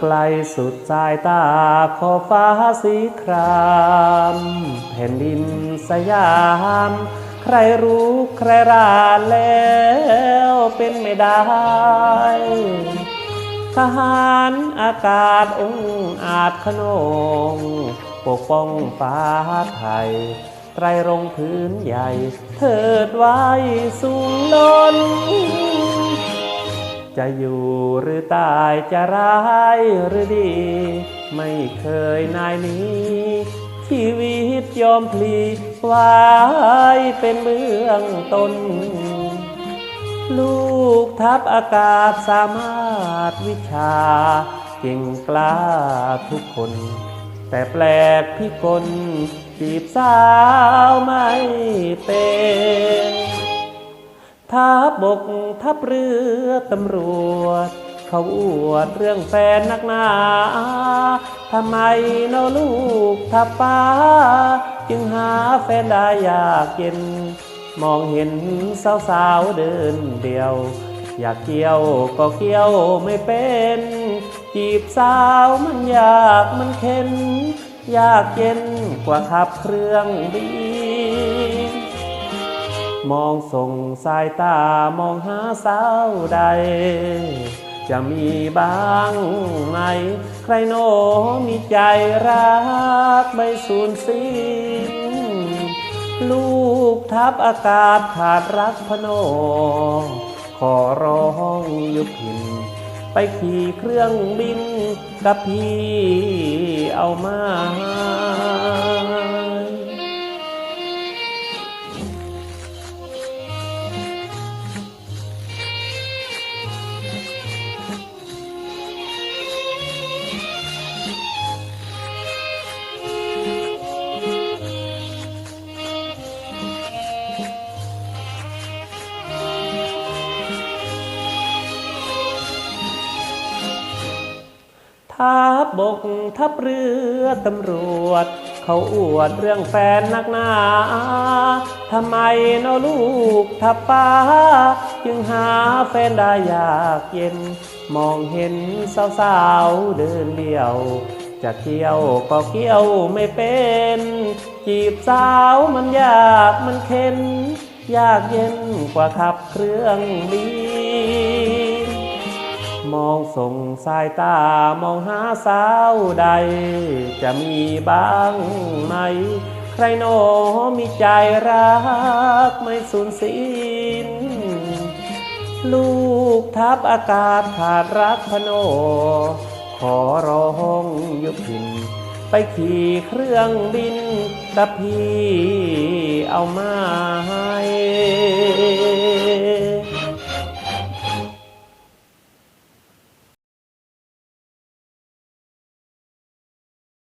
ไกลสุดสายตาขอฟ้าสีครามแผ่นดินสยาม ใครรู้ใครราแล้วเป็นไม่ได้ทหารอากาศองค์อาจขนงปกป้องฟ้าไทย ไตรรงพื้นใหญ่ เถิดไว้สูงล้น จะอยู่หรือตายจะร้ายหรือดี ไม่เคยนายนี้ ชีวิตยอมพลีไว้เป็นเบื้องต้น ลูกทัพอากาศสามารถวิชา เก่งกล้าทุกคน แต่แปลกพิกลจีบสาวไม่เป็น ทัพบกทัพเรือตำรวจ เขาอวดเรื่องแฟนนักหนาทำไมเนาลูกทัพฟ้า จึงหาแฟนได้ยากเย็น มองเห็นสาวๆเดินเดียว อยากเกี่ยวก็เกี่ยวไม่เป็น จีบสาวมันยากมันเข็น ยากเย็นกว่าขับเครื่องบิน มองส่งสายตามองหาสาวใด จะมีบ้างไหม ใครโน้มีใจรักไม่สูญสิ้นลูกทัพอากาศขาดรักพโน ขอร้องหยุดพิน ไปขี่เครื่องบินกับพี่เอามา ทัพบกทัพเรือตำรวจ เขาอวดเรื่องแฟนนักหนาทำไมเนาลูกทัพฟ้า จึงหาแฟนได้ยากเย็น มองเห็นสาวๆเดินเดี่ยว จะเกี่ยวก็เกี่ยวไม่เป็น จีบสาวมันยากมันเข็น ยากเย็นกว่าขับเครื่องบิน มองส่งสายตามองหาสาวใด จะมีบ้างไหม ใครโนมีใจรักไม่สูญสิ้น ลูกทัพอากาศขาดรักพโน ขอร้องยุบพิน ไปขี่เครื่องบินกับพี่เอามาให้